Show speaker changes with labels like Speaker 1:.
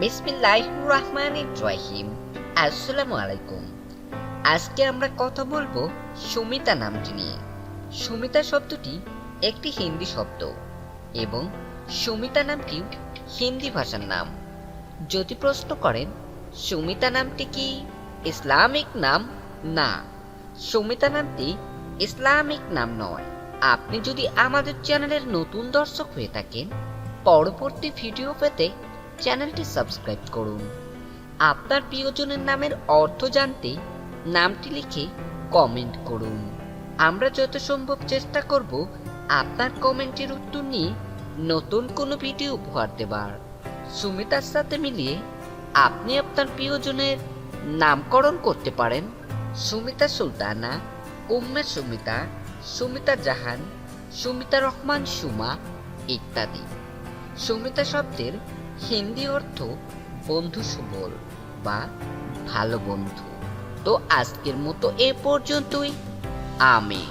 Speaker 1: বিসমিল্লাহ রহমান রহিম। আসসালামু আলাইকুম। আজকে আমরা কথা বলব সুমিতা নামটি নিয়ে। সুমিতা শব্দটি একটি হিন্দি শব্দ এবং সুমিতা নামটি হিন্দি ভাষার নাম। যদি প্রশ্ন করেন, সুমিতা নামটি কি ইসলামিক নাম? না, সুমিতা নামটি ইসলামিক নাম নয়। আপনি যদি আমাদের চ্যানেলের নতুন দর্শক হয়ে থাকেন, পরবর্তী ভিডিও পেতে চ্যানেলটি সাবস্ক্রাইব করুন। আপনার প্রিয়জনের নামের অর্থ জানতে নামটি লিখে কমেন্ট করুন। আমরা যত সম্ভব চেষ্টা করব আপনার কমেন্টের উত্তর নিয়ে নতুন কোনো ভিডিও উপহার দেবার। সুমিতার সাথে মিলিয়ে আপনি আপনার প্রিয়জনের নামকরণ করতে পারেন সুমিতা সুলতানা, উম্মে সুমিতা সুমিতা জাহান, সুমিতা রহমান সুমা ইত্যাদি। সুমিতা শব্দের হিন্দি অর্থ বন্ধু সুবল বা ভালো বন্ধু। তো আজকের মতো এ পর্যন্তই। আমি